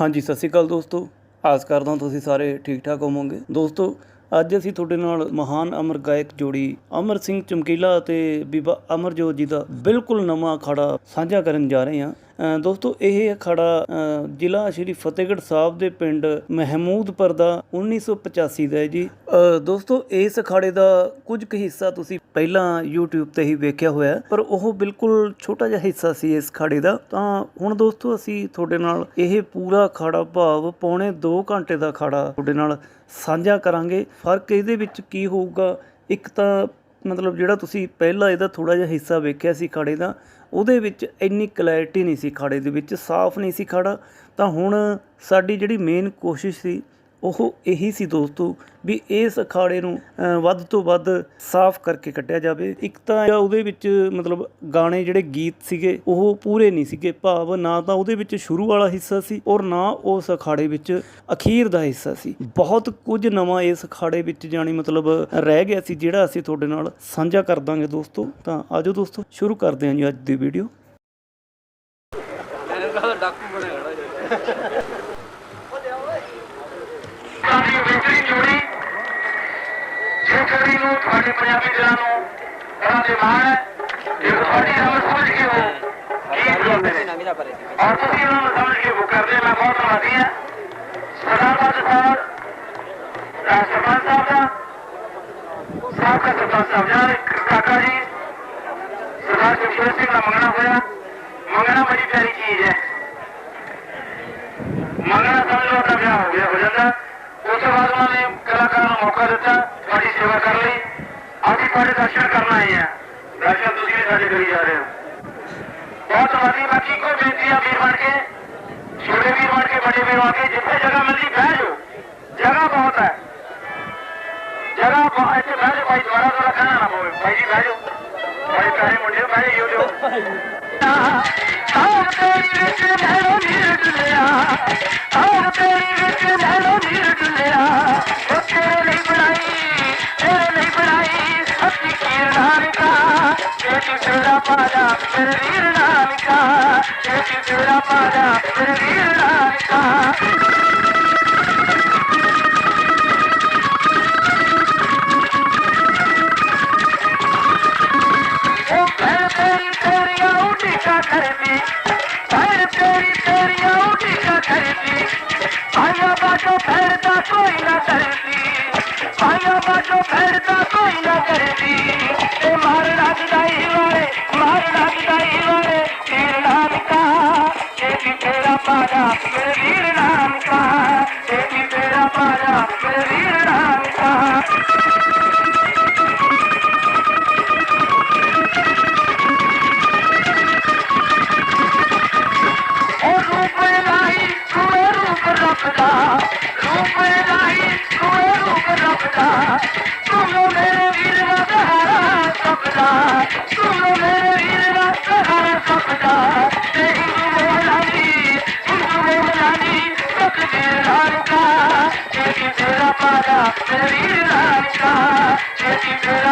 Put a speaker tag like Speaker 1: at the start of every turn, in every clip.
Speaker 1: ਹਾਂਜੀ ਸਤਿ ਸ਼੍ਰੀ ਅਕਾਲ ਦੋਸਤੋ ਆਸ ਕਰਦਾ ਹਾਂ ਤੁਸੀਂ ਸਾਰੇ ਠੀਕ ਠਾਕ ਹੋਵੋਗੇ ਦੋਸਤੋ ਅੱਜ ਅਸੀਂ ਤੁਹਾਡੇ ਨਾਲ ਮਹਾਨ ਅਮਰ ਗਾਇਕ ਜੋੜੀ ਅਮਰ ਸਿੰਘ ਚਮਕੀਲਾ ਅਤੇ ਬੀਬਾ ਅਮਰਜੋਤ ਜੀ ਦਾ ਬਿਲਕੁਲ ਨਵਾਂ ਅਖਾੜਾ ਸਾਂਝਾ ਕਰਨ ਜਾ ਰਹੇ ਹਾਂ ਦੋਸਤੋ ਇਹ ਅਖਾੜਾ ਜ਼ਿਲ੍ਹਾ ਸ਼੍ਰੀ ਫਤਿਹਗੜ੍ਹ ਸਾਹਿਬ ਦੇ ਪਿੰਡ ਮਹਿਮੂਦਪੁਰ ਦਾ 1985 ਦਾ ਹੈ ਜੀ ਦੋਸਤੋ ਇਸ ਅਖਾੜੇ ਦਾ ਕੁਝ ਕੁ ਹਿੱਸਾ ਤੁਸੀਂ ਪਹਿਲਾਂ YouTube ਤੇ ਹੀ ਵੇਖਿਆ ਹੋਇਆ ਪਰ ਉਹ ਬਿਲਕੁਲ ਛੋਟਾ ਜਿਹਾ ਹਿੱਸਾ ਸੀ ਇਸ ਅਖਾੜੇ ਦਾ ਤਾਂ ਹੁਣ ਦੋਸਤੋ ਅਸੀਂ ਤੁਹਾਡੇ ਨਾਲ ਇਹ ਪੂਰਾ ਅਖਾੜਾ ਭਾਵ ਪੌਣੇ 2 ਘੰਟੇ ਦਾ ਅਖਾੜਾ ਤੁਹਾਡੇ ਨਾਲ ਸਾਂਝਾ ਕਰਾਂਗੇ ਫਰਕ ਇਹਦੇ ਵਿੱਚ ਕੀ ਹੋਊਗਾ ਇੱਕ ਤਾਂ ਮਤਲਬ ਜਿਹੜਾ ਤੁਸੀਂ ਪਹਿਲਾਂ ਇਹਦਾ ਥੋੜਾ ਜਿਹਾ ਹਿੱਸਾ ਵੇਖਿਆ ਸੀ ਅਖਾੜੇ ਦਾ ਉਹਦੇ ਵਿੱਚ ਇੰਨੀ ਕਲੈਰਿਟੀ ਨਹੀਂ ਸੀ ਖੜੇ ਦੇ ਵਿੱਚ ਸਾਫ਼ ਨਹੀਂ ਸੀ ਖੜਾ ਤਾਂ ਹੁਣ ਸਾਡੀ ਜਿਹੜੀ ਮੇਨ ਕੋਸ਼ਿਸ਼ ਸੀ ਉਹ ਇਹੀ ਸੀ ਦੋਸਤੋ ਵੀ ਇਸ ਅਖਾੜੇ ਨੂੰ ਵੱਧ ਤੋਂ ਵੱਧ ਸਾਫ਼ ਕਰਕੇ ਕੱਟਿਆ ਜਾਵੇ ਇੱਕ ਤਾਂ ਉਹਦੇ ਵਿੱਚ ਮਤਲਬ ਗਾਣੇ ਜਿਹੜੇ ਗੀਤ ਸੀਗੇ ਉਹ ਪੂਰੇ ਨਹੀਂ ਸੀਗੇ ਭਾਵ ਨਾ ਤਾਂ ਉਹਦੇ ਵਿੱਚ ਸ਼ੁਰੂ ਵਾਲਾ ਹਿੱਸਾ ਸੀ ਔਰ ਨਾ ਉਸ ਅਖਾੜੇ ਵਿੱਚ ਅਖੀਰ ਦਾ ਹਿੱਸਾ ਸੀ ਬਹੁਤ ਕੁਝ ਨਵਾਂ ਇਸ ਅਖਾੜੇ ਵਿੱਚ ਜਾਣੀ ਮਤਲਬ ਰਹਿ ਗਿਆ ਸੀ ਜਿਹੜਾ ਅਸੀਂ ਤੁਹਾਡੇ ਨਾਲ ਸਾਂਝਾ ਕਰ ਦਾਂਗੇ ਦੋਸਤੋ ਤਾਂ ਆਜੋ ਦੋਸਤੋ ਸ਼ੁਰੂ ਕਰਦੇ ਹਾਂ ਜੀ ਅੱਜ ਦੀ ਵੀਡੀਓ
Speaker 2: ਡਾਕੂ ਬਣਿਆ ਖੜਾ ਜੀ ਛੜੀ ਨੂੰ ਤੁਹਾਡੇ ਪੰਜਾਬੀ ਦਿਲਾਂ ਨੂੰ ਬੜਾ ਦੇ ਮਾਣ ਹੈ ਜੇ ਤੁਹਾਡੀ ਸਮਝ ਸਮਝ ਕੇ ਹੋ ਗੀਤ ਗਾਉਂਦੇ ਨੇ ਔਰ ਤੁਸੀਂ ਉਹਨਾਂ ਨੂੰ ਸਮਝ ਕੇ ਉਹ ਕਰਦੇ ਮੈਂ ਬਹੁਤ ਧੰਨਵਾਦੀ ਹਾਂ ਸਰਦਾਰ ਬਾਦਲ ਸਾਹਿਬ ਸਰਪੰਚ ਸਾਹਿਬ ਦਾ ਸਾਹਿਬ ਦਾ ਸਰਪੰਚ ਸਾਹਿਬ ਜਾਨ ਕਾਕਾ ਜੀ सरदार किशोर सिंह का मंगना होया मंगना बड़ी प्यारी चीज है मंगना समझो अपना ब्याह हो गया हो जाता उसके बाद उन्होंने कलाकार मौका दिता పరిశేవకారి ఆది పడే దర్శన కర్రాయి హ్ సబ్ తో సడి కీ జా రే బత్ తో వడి బాకీ కో మేటియా మేర్ వడ్ కే సోరే మేర్ వడ్ కే వడే మేర్ వడ్ కే జితھے జగ మిల్ జే బేజో జగ బహత్ హై జరా బాహే కే బేజో బై్ ధారా ధారా ఖానా నా బౌ మైజి బేజో పరి కారి ముండే ఖై యో జో తా తా తేరి విక మేర్ మేర్ కులయా पाया मेरे वीर नाम का तेरा पाया मेरे वीर नाम का Fuck off.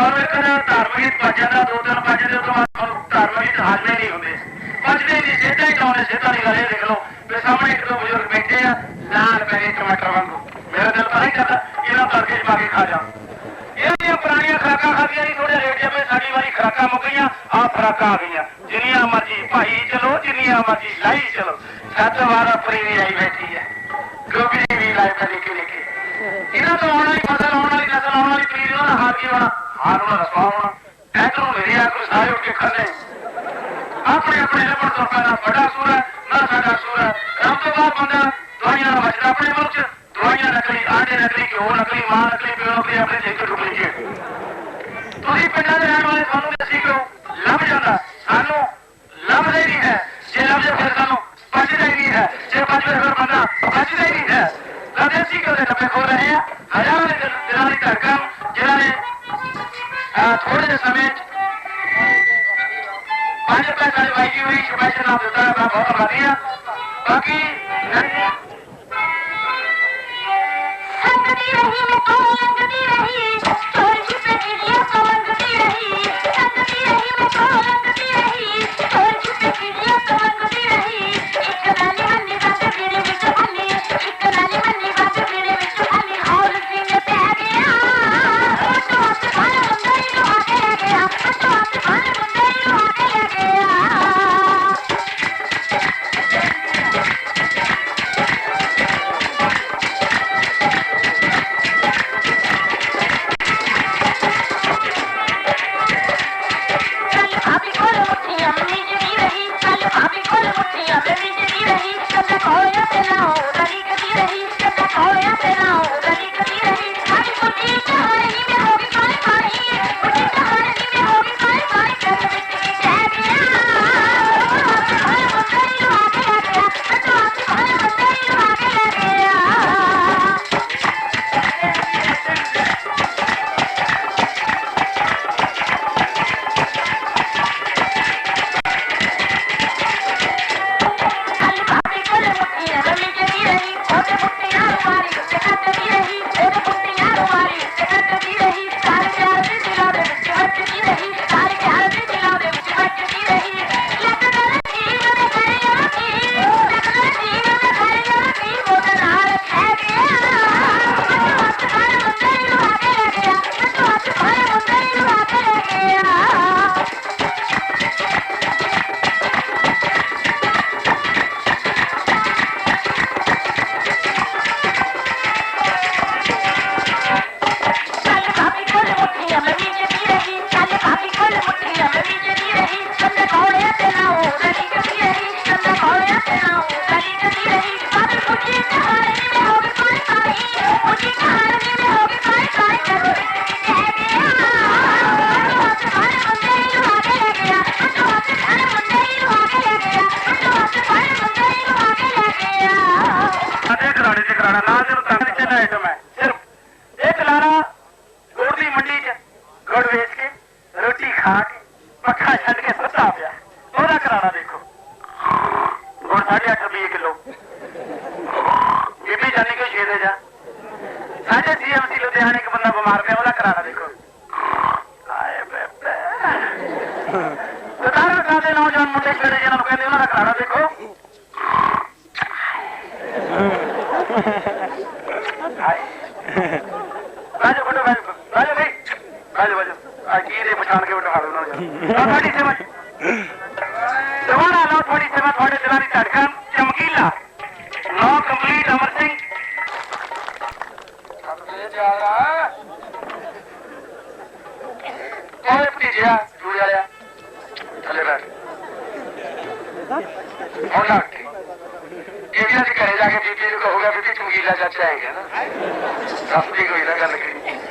Speaker 2: ਔਰ ਇੱਕ ਨਾ ਧਾਰਮਿਕ ਭਜਨ ਦਾ ਦੋ ਦਿਨ ਭਜਨ ਦੇ ਤੋਂ ਬਾਅਦ ਧਾਰਮਿਕ ਹਾਜ਼ਮੇ ਨਹੀਂ ਹੁੰਦੇ ਪਚਦੇ ਨਹੀਂ ਸਿੱਧਾ ਹੀ ਲਾਉਂਦੇ ਸਿੱਧਾ ਨਹੀਂ ਲਾਉਂਦੇ ਦੇਖ ਲਓ ਤੇ ਸਾਹਮਣੇ ਇੱਕ ਦੋ ਬਜ਼ੁਰਗ ਬੈਠੇ ਆ ਲਾਲ ਪੈਰੀ ਟਮਾਟਰ ਵਾਂਗੂ ਮੇਰਾ ਦਿਲ ਤਾਂ ਨਹੀਂ ਕਰਦਾ ਇਹਨਾਂ ਤੜਕੇ ਚ ਕੇ ਖਾ ਜਾ ਇਹਦੀਆਂ ਪੁਰਾਣੀਆਂ ਖਰਾਕਾਂ ਖਾਦੀਆਂ ਨਹੀਂ ਥੋੜੇ ਰੇਟ ਜਿਵੇਂ ਸਾਡੀ ਵਾਰੀ ਖਰਾਕਾਂ ਮੁੱਕ ਗਈਆਂ ਆ ਖਰਾਕਾਂ
Speaker 3: ਆ ਗਈਆਂ ਜਿੰਨੀਆਂ ਮਰਜ਼ੀ ਭਾਈ ਚਲੋ ਜਿੰਨੀਆਂ ਮਰਜ਼ੀ ਲਾਈ ਚਲੋ ਸੱਤ ਵਾਰਾ ਪਰੀ ਵੀ ਆਈ ਬੈਠੀ ਹੈ ਗੋਭੀ ਵੀ ਲਾਈ ਬੈਠੀ ਨਿੱਕੀ ਨਿੱਕੀ ਇਹਨਾਂ ਤੋਂ ਆਉਣ ਹੀ ਫਸਲ ਆਉਣ ਵਾਲੀ ਨਸਲ ਆਉਣ ਵਾਲੀ ਪੀੜ੍ਹੀ ਉਹਨਾਂ ਹਾਰ ਵਾਲਾ ਮਾਰਵਾ ਰਸਾਵਾ ਐਤੋਂ ਮੇਰੀਆ ਕੁਛ ਆਇਓ ਕਿ ਖਲੇ ਆਪਣੇ ਆਪਣੇ ਲਬੜ ਤੋਂ ਪਹਿਲਾਂ ਵੱਡਾ ਸੂਰ ਹੈ ਨਾ ਸਾਡਾ ਸੂਰ ਹੈ ਰੱਬ ਤੋਂ ਬਾਅਦ ਬੰਦਾ ਦਵਾਈਆਂ ਨਾਲ ਬਚਦਾ ਆਪਣੇ ਮੁਲਕ ਦਵਾਈਆਂ ਨਕਲੀ ਆਂਡੇ ਨਕਲੀ ਘਿਓ ਨਕਲੀ ਮਾਂ ਨਕਲੀ ਪਿਓ ਨਕਲੀ ਆਪਣੇ ਜੇਬ ਚ ਡੁੱਬਲੀ ਜੀ ਤੁਸੀਂ ਪਿੰਡਾਂ ਦੇ ਰਹਿਣ ਵਾਲੇ ਸਾਨੂੰ ਦੱਸੀ ਕਰੋ ਲੱਭ ਜਾਂਦਾ ਸਾਨੂੰ ਲੱਭਦਾ ਹੀ ਨਹੀਂ ਹੈ ਜੇ ਲੱਭ ਜਾ ਫਿਰ ਸਾਨੂੰ ਬਚਦਾ ਹੀ ਨਹੀਂ ਹੈ ਜੇ ਬਚ ਫਿਰ ਬੰਦਾ ਬਚਦਾ ਹੀ ਨਹੀਂ ਹੈ घोड़े समेत भाजपा कार्यवाही की हुई शुभेच्छा नाम बहुत बढ़िया बाकी राजू बटो राजू राजू भाई राजू बाजू आज ये पछाण के बटो हारो ना थोड़ी सेवा जवाना लाओ थोड़ी सेवा थोड़े दिलानी धड़कन चमकीला नौ कंप्लीट अमर सिंह चले बैठ देविया जी कहे जाके बीबी जी कहोगे दीदी तुम गीला जा जाएंगे ना रास्ते को इलाका लगेगी